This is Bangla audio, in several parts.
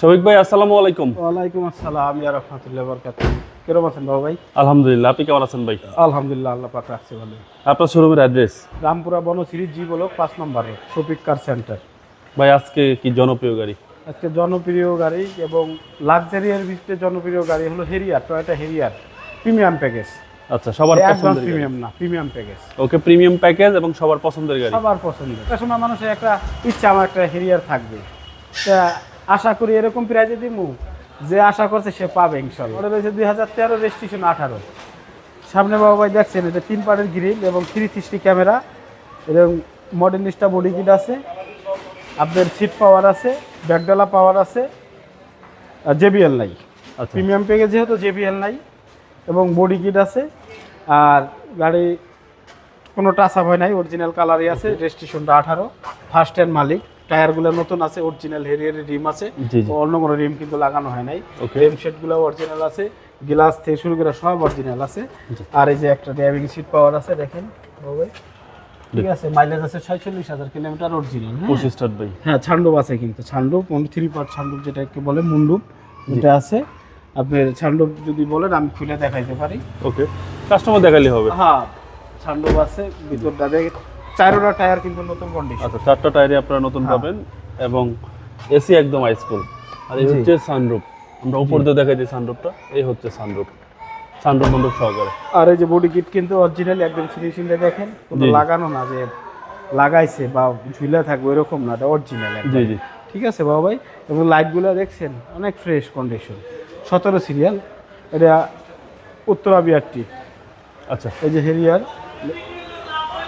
শফিক ভাই আসসালামু আলাইকুম। ওয়ালাইকুম আসসালাম ইয়া রহমতুল্লাহ বরকাত কিরম আছেন বাবু ভাই? আলহামদুলিল্লাহ আপনি কেমন আছেন ভাই? আলহামদুলিল্লাহ আল্লাহ পাক রাখছে ভালো। আপনার শোরুমের address Rampura Banasree G block পাঁচ নম্বর রোড শফিক কার সেন্টার। ভাই আজকে কি জনপ্রিয় গাড়ি? আজকে জনপ্রিয় গাড়ি এবং লাক্সারিয়ার ভিতরে জনপ্রিয় গাড়ি হলো Harrier Toyota Harrier premium package আচ্ছা সবার পছন্দের প্রিমিয়াম না premium package okay premium package এবং সবার পছন্দের গাড়ি। সবার পছন্দের। একটা সময় মানুষের একটা ইচ্ছা আমার একটা হেরিয়ার থাকবে। তা আশা করি এরকম প্রাইজে দিমু যে আশা করছে সে পাবে ইনশাল্লাহ। ওটা রয়েছে দুই হাজার তেরো রেজিস্ট্রেশন আঠারো। সামনে বাবা ভাই দেখছেন এটা তিন পার্টের গ্রিল এবং থ্রি সিক্সটি ক্যামেরা এবং মডেলিস্টা বডি কিট আছে। আপনার সিট পাওয়ার আছে ব্যাকডালা পাওয়ার আছে আর জেবিএল নাই। আচ্ছা। প্রিমিয়াম প্যাকেজ যেহেতু জেবিএল নাই এবং বডি কিট আছে আর গাড়ি কোনো টাচ আপ হয় নাই অরিজিনাল কালারই আছে রেজিস্ট্রেশনটা আঠারো ফার্স্ট হ্যান্ড মালিক। টায়ারগুলো নতুন আছে অরিজিনাল হেরিয়ারের রিম আছে। অন্য কোনো রিম কিন্তু লাগানো হয় নাই. রিম সেটগুলো অরিজিনাল আছে গ্লাস থেকে শুরু করে সব অরিজিনাল আছে। আর এই যে একটা ড্রাইভিং সিট পাওয়ার আছে দেখেন ঠিক আছে মাইলেজ আছে ছয়চল্লিশ হাজার কিলোমিটার অরিজিনাল হ্যাঁ? হ্যাঁ ছান্ডুপ আছে কিন্তু ছান্ডুপ থ্রি পার্ট ছান্ডুপ যেটাকে বলে মুন্ডুপ আছে। আপনার ছান্ডুপ যদি বলেন আমি খুলে দেখাইতে পারি। ওকে কাস্টমার দেখালে হবে। হ্যাঁ ছান্ডুপ আছে ভিতরটা দেখে চারোটা টায়ার কিন্তু নতুন কন্ডিশন আচ্ছা চারটা টায়ারে আপনারা নতুন হ্যাঁ। পাবেন এবং এসি একদম আইসকুল আর এই হচ্ছে সানরুফ আমরা উপর দিয়ে দেখাই সানরুফটা এই হচ্ছে সানরুফ সানরুফ মন্ডপ সহকারে। আর এই যে বডি কিট কিন্তু অরিজিনাল একদম ফিনিশিংটা দেখেন। কোনো। লাগানো না যে লাগাইছে বা ঝুলে থাকবে এরকম না এটা অরিজিনাল জি জি। ঠিক আছে বাবা ভাই? এবং লাইটগুলো দেখছেন অনেক ফ্রেশ কন্ডিশন সতেরো সিরিয়াল এটা উত্তরা বিআরটি। আচ্ছা। এই যে হেরিয়ার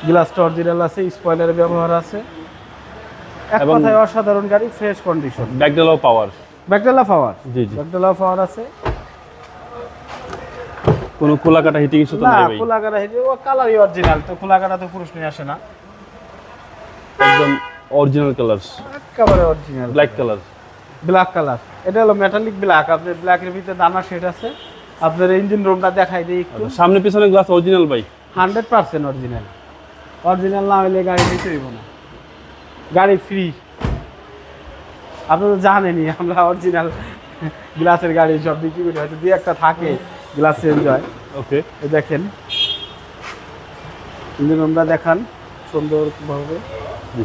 গ্লাসটা অরিজিনাল আছে স্পয়লারের ব্যবহার আছে। এক কথায় অসাধারণ গাড়ি ফ্রেশ কন্ডিশন ব্যাকডেলাও পাওয়ার ব্যাকডালা পাওয়ার জি জি। ব্যাকডালা পাওয়ার আছে। কোনো খোলা কাটা হিটিং ইস্যু তো নাই ভাই। খোলাকাটা হেরিয়ার ও কালারই অরিজিনাল তো খোলাকাটা তো পুরুষ নিয়ে আসে না। একদম অরিজিনাল কালার একেবারে original black colour black colour এটা হলো মেটালিক ব্ল্যাক আপনার ব্ল্যাকের ভিতরে দানা শেড আছে। আপনার ইঞ্জিন রুমটা দেখাই দিই একটু। সামনে পিছনে গ্লাস অরিজিনাল ভাই। হান্ড্রেড পার্সেন্ট অরিজিনাল অরিজিনাল না হলে গাড়ি নিতে হইব না। গাড়ি ফ্রি আপনি তো জানেনই আমরা অরিজিনাল গ্লাসের গাড়ি সব বিক্রি করি। হয়তো দুই একটা থাকে গ্লাস চেঞ্জ হয়। ওকে দেখেন। ইঞ্জিন আমরা দেখান সুন্দরভাবে।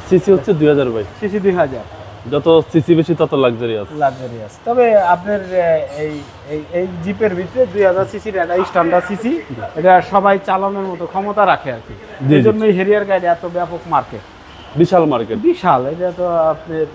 সিসি হচ্ছে দুই হাজার বাইশ সিসি দুই হাজার। যত সিসি বেশি তত লাক্সারিয়াস লাক্সারিয়াস তবে আপনার এই এই এই জিপের ভিতরে দুই হাজার সিসির এটা স্ট্যান্ডার্ড সিসি এটা সবাই চালানোর মতো ক্ষমতা রাখে আর কি। এই জন্যই হেরিয়ার গাড়ি এত ব্যাপক মার্কেট বিশাল মার্কেট বিশাল এটা তো আপনার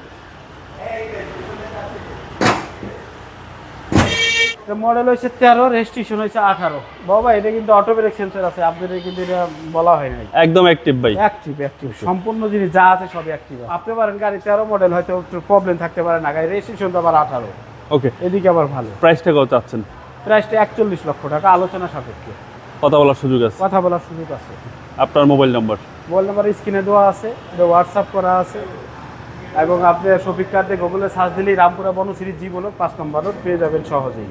মডেল হয়েছে তেরো রেজিস্ট্রেশন হয়েছে আঠারো। বাবা এটা কিন্তু অটো ব্রেক সেন্সর আছে আপনাদের কিন্তু এটা বলা হয় নাই। একদম অ্যাক্টিভ ভাই। অ্যাক্টিভ অ্যাক্টিভ সম্পূর্ণ জিনিস যা আছে সব অ্যাক্টিভ আপনি পারেন গাড়ি তেরো মডেল হয়তো একটু প্রবলেম থাকতে পারে না গাড়ি রেজিস্ট্রেশন তো আবার আঠারো। ওকে এদিকে আবার ভালো। প্রাইসটা কত চাচ্ছেন? প্রাইসটা একচল্লিশ লক্ষ টাকা আলোচনা সাপেক্ষে। কথা বলার সুযোগ আছে। কথা বলার সুযোগ আছে। আপনার মোবাইল নাম্বার মোবাইল নাম্বার স্ক্রিনে দেওয়া আছে এটা হোয়াটসঅ্যাপ করা আছে। এবং আপনি শফিক কার্ডে গুগলে সার্চ দিলেই রামপুরা বনশ্রী জি বলো পাঁচ নম্বর রোড পেয়ে যাবেন সহজেই।